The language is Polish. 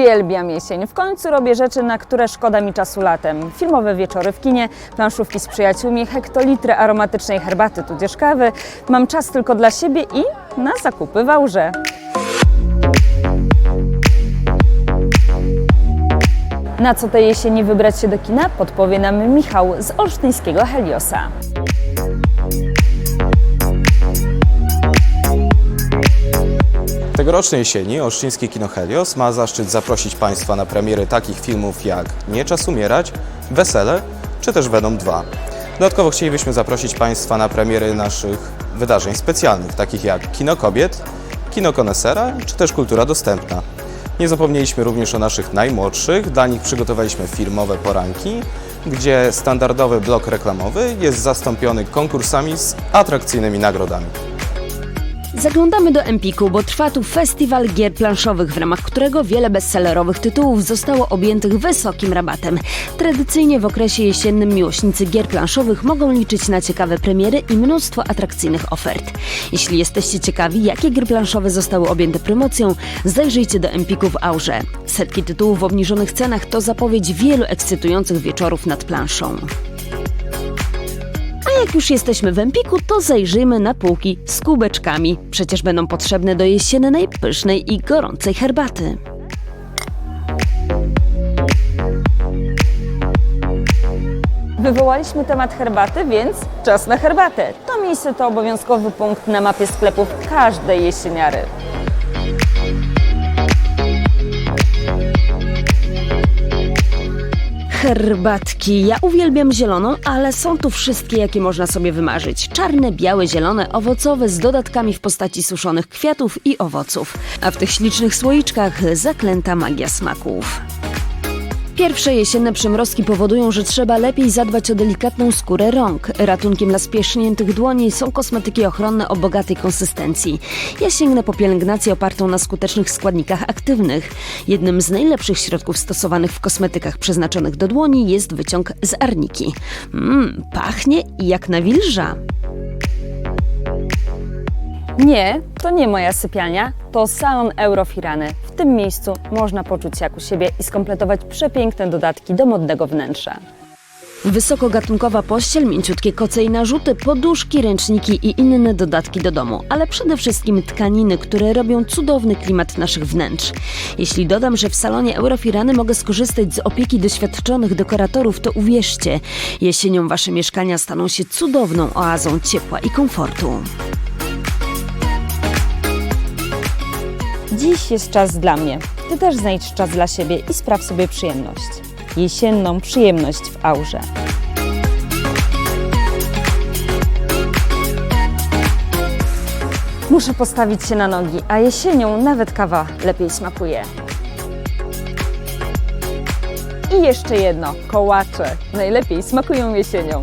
Uwielbiam jesień. W końcu robię rzeczy, na które szkoda mi czasu latem. Filmowe wieczory w kinie, planszówki z przyjaciółmi, hektolitry aromatycznej herbaty tudzież kawy. Mam czas tylko dla siebie i na zakupy w Aurze. Na co tej jesieni wybrać się do kina, podpowie nam Michał z olsztyńskiego Heliosa. Tegorocznej jesieni Olsztyńskie Kino Helios ma zaszczyt zaprosić Państwa na premiery takich filmów jak Nie czas umierać, Wesele czy też Venom 2. Dodatkowo chcielibyśmy zaprosić Państwa na premiery naszych wydarzeń specjalnych, takich jak Kino Kobiet, Kino Konesera czy też Kultura Dostępna. Nie zapomnieliśmy również o naszych najmłodszych, dla nich przygotowaliśmy filmowe poranki, gdzie standardowy blok reklamowy jest zastąpiony konkursami z atrakcyjnymi nagrodami. Zaglądamy do Empiku, bo trwa tu festiwal gier planszowych, w ramach którego wiele bestsellerowych tytułów zostało objętych wysokim rabatem. Tradycyjnie w okresie jesiennym miłośnicy gier planszowych mogą liczyć na ciekawe premiery i mnóstwo atrakcyjnych ofert. Jeśli jesteście ciekawi, jakie gry planszowe zostały objęte promocją, zajrzyjcie do Empiku w Aurze. Setki tytułów w obniżonych cenach to zapowiedź wielu ekscytujących wieczorów nad planszą. Jak już jesteśmy w Empiku, to zajrzyjmy na półki z kubeczkami. Przecież będą potrzebne do jesiennej, pysznej i gorącej herbaty. Wywołaliśmy temat herbaty, więc czas na herbatę. To miejsce to obowiązkowy punkt na mapie sklepów każdej jesieniary. Herbatki. Ja uwielbiam zieloną, ale są tu wszystkie, jakie można sobie wymarzyć. Czarne, białe, zielone, owocowe z dodatkami w postaci suszonych kwiatów i owoców. A w tych ślicznych słoiczkach zaklęta magia smaków. Pierwsze jesienne przymrozki powodują, że trzeba lepiej zadbać o delikatną skórę rąk. Ratunkiem dla spieszniętych dłoni są kosmetyki ochronne o bogatej konsystencji. Ja sięgnę po pielęgnację opartą na skutecznych składnikach aktywnych. Jednym z najlepszych środków stosowanych w kosmetykach przeznaczonych do dłoni jest wyciąg z arniki. Mmm, pachnie jak nawilża. Nie, to nie moja sypialnia, to salon Eurofirany. W tym miejscu można poczuć się jak u siebie i skompletować przepiękne dodatki do modnego wnętrza. Wysokogatunkowa pościel, mięciutkie koce i narzuty, poduszki, ręczniki i inne dodatki do domu, ale przede wszystkim tkaniny, które robią cudowny klimat naszych wnętrz. Jeśli dodam, że w salonie Eurofirany mogę skorzystać z opieki doświadczonych dekoratorów, to uwierzcie, jesienią wasze mieszkania staną się cudowną oazą ciepła i komfortu. Dziś jest czas dla mnie. Ty też znajdź czas dla siebie i spraw sobie przyjemność. Jesienną przyjemność w aurze. Muszę postawić się na nogi, a jesienią nawet kawa lepiej smakuje. I jeszcze jedno, kołacze. Najlepiej smakują jesienią.